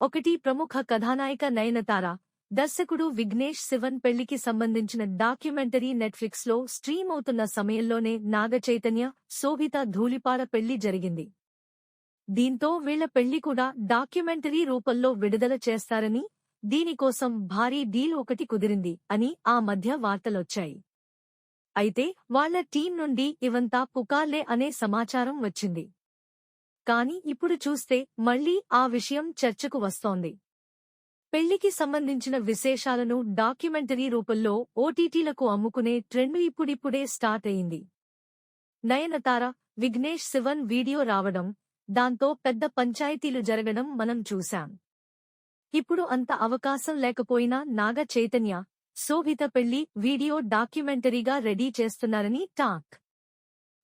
ఒకటి ప్రముఖ కథానాయిక నయనతార. దర్శకుడు విఘ్నేష్ శివన్ పెళ్ళికి సంబంధించిన డాక్యుమెంటరీ నెట్ఫ్లిక్స్లో స్ట్రీమ్ అవుతున్న సమయంలోనే నాగ చైతన్య శోభిత ధూళిపాడ పెళ్ళి జరిగింది. దీంతో వీళ్ళ పెళ్ళి కూడా డాక్యుమెంటరీ రూపంలో విడుదల చేస్తారని దీనికోసం భారీ డీల్ ఒకటి కుదిరింది అని ఆ మధ్య వార్తలొచ్చాయి. అయితే వాళ్ళ టీం నుండి ఇవంతా పుకార్లే అనే సమాచారం వచ్చింది. కాని ఇప్పుడు చూస్తే మళ్ళీ ఆ విషయం చర్చకు వస్తోంది. పెళ్ళికి సంబంధించిన విశేషాలను డాక్యుమెంటరీ రూపంలో ఓటీటీలకు అమ్ముకునే ట్రెండ్ ఇప్పుడిప్పుడే స్టార్ట్ అయింది. నయనతార విఘ్నేష్ శివన్ వీడియో రావడం దాంతో పెద్ద పంచాయతీలు జరగడం మనం చూశాం. ఇప్పుడు అంత అవకాశం లేకపోయినా నాగ చైతన్య శోభిత పెళ్ళి వీడియో డాక్యుమెంటరీగా రెడీ చేస్తున్నారని టాక్.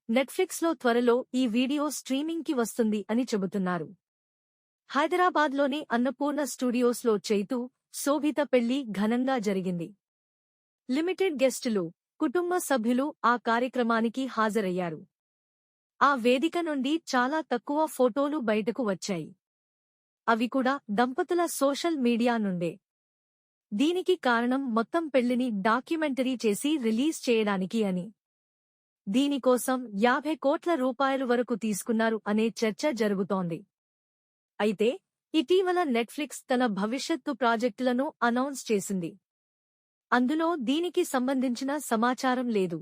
నెట్ఫ్లిక్స్లో త్వరలో ఈ వీడియో స్ట్రీమింగ్కి వస్తుంది అని చెబుతున్నారు. హైదరాబాద్లోని అన్నపూర్ణ స్టూడియోస్లో చైతు శోభిత పెళ్ళి ఘనంగా జరిగింది. లిమిటెడ్ గెస్టులు కుటుంబ సభ్యులు ఆ కార్యక్రమానికి హాజరయ్యారు. ఆ వేదిక నుండి చాలా తక్కువ ఫోటోలు బయటకు వచ్చాయి. అవి కూడా దంపతుల సోషల్ మీడియా నుండే. దీనికి కారణం మొత్తం పెళ్ళిని డాక్యుమెంటరీ చేసి రిలీజ్ చేయడానికి అని. దీనికోసం యాభై కోట్ల రూపాయలు వరకు తీసుకున్నారు అనే చర్చ జరుగుతోంది. అయితే ఇటీవల నెట్ఫ్లిక్స్ తన భవిష్యత్తు ప్రాజెక్టులను అనౌన్స్ చేసింది. అందులో దీనికి సంబంధించిన సమాచారం లేదు.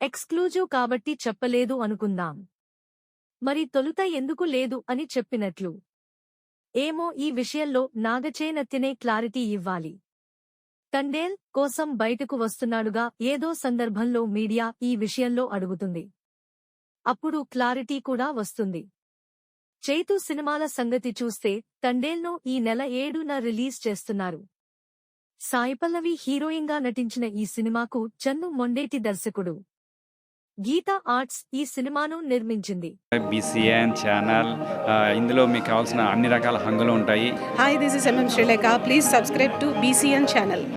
ఎక్స్క్లూజివ్ కాబట్టి చెప్పలేదు అనుకుందాం. మరి తొలుత ఎందుకు లేదు అని చెప్పినట్లు. ఏమో ఈ విషయంలో నాగచేనత్తినే క్లారిటీ ఇవ్వాలి. తండేల్ కోసం బయటకు వస్తున్నాడుగా ఏదో సందర్భంలో మీడియా ఈ విషయంలో అడుగుతుంది. అప్పుడు క్లారిటీ కూడా వస్తుంది. చైతు సినిమాల సంగతి చూస్తే తండేల్ను ఈ నెల ఏడున రిలీజ్ చేస్తున్నారు. సాయిపల్లవి హీరోయిన్గా నటించిన ఈ సినిమాకు చన్ను మొండేటి దర్శకుడు. గీతా ఆర్ట్స్ ఈ సినిమాను నిర్మించింది. బీసీఎన్ ఛానల్ ఇందులో మీకు కావాల్సిన అన్ని రకాల హంగులు ఉంటాయి. Hi, this is MM Sri Lanka. Please subscribe to BCN channel.